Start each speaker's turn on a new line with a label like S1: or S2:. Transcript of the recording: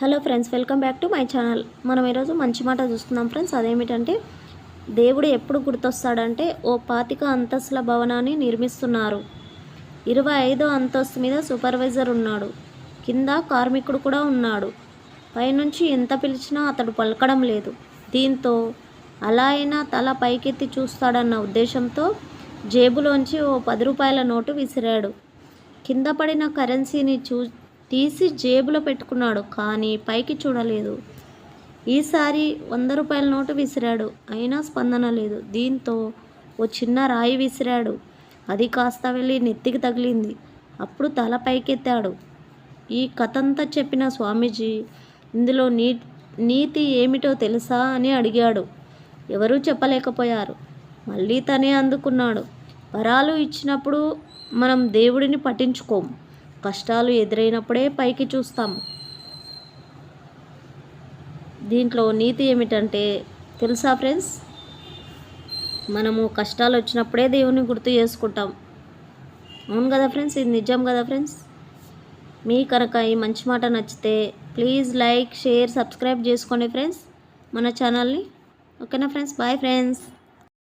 S1: Hello friends welcome back to my channel. మనం ఈరోజు మంచి మాట చూస్తున్నాం ఫ్రెండ్స్. అదేమిటంటే దేవుడు ఎప్పుడు గుర్తొస్తాడంటే ఓ పాతిక అంతస్తుల భవనాన్ని నిర్మిస్తున్నారు. ఇరవై ఐదో అంతస్తు మీద సూపర్వైజర్ ఉన్నాడు. కింద కార్మికుడు కూడా ఉన్నాడు. పైనుంచి ఎంత పిలిచినా అతడు పలకడం లేదు. దీంతో అలా అయినా తల పైకెత్తి చూస్తాడన్న ఉద్దేశంతో జేబులోంచి ఓ పది రూపాయల నోటు విసిరాడు. కింద పడిన కరెన్సీని చూ తీసి జేబులో పెట్టుకున్నాడు కానీ పైకి చూడలేదు. ఈసారి వంద రూపాయల నోటు విసిరాడు అయినా స్పందన లేదు. దీంతో ఓ చిన్న రాయి విసిరాడు. అది కాస్త వెళ్ళి నెత్తికి తగిలింది. అప్పుడు తల పైకెత్తాడు. ఈ కథంతా చెప్పిన స్వామీజీ ఇందులో నీ నీతి ఏమిటో తెలుసా అని అడిగాడు. ఎవరూ చెప్పలేకపోయారు. మళ్ళీ తనే అందుకున్నాడు. వరాలు ఇచ్చినప్పుడు మనం దేవుడిని పట్టించుకోం. కష్టాలు ఎదురైనప్పుడే పైకి చూస్తాం. దీంట్లో నీతి ఏమిటంటే తెలుసా ఫ్రెండ్స్? మనము కష్టాలు వచ్చినప్పుడే దేవుని గుర్తు చేసుకుంటాం. అవును కదా ఫ్రెండ్స్? ఇది నిజం కదా ఫ్రెండ్స్? మీ కనుక ఈ మంచి మాట నచ్చితే ప్లీజ్ లైక్ షేర్ సబ్స్క్రైబ్ చేసుకోండి ఫ్రెండ్స్ మన ఛానల్ని. ఓకేనా ఫ్రెండ్స్? Bye friends.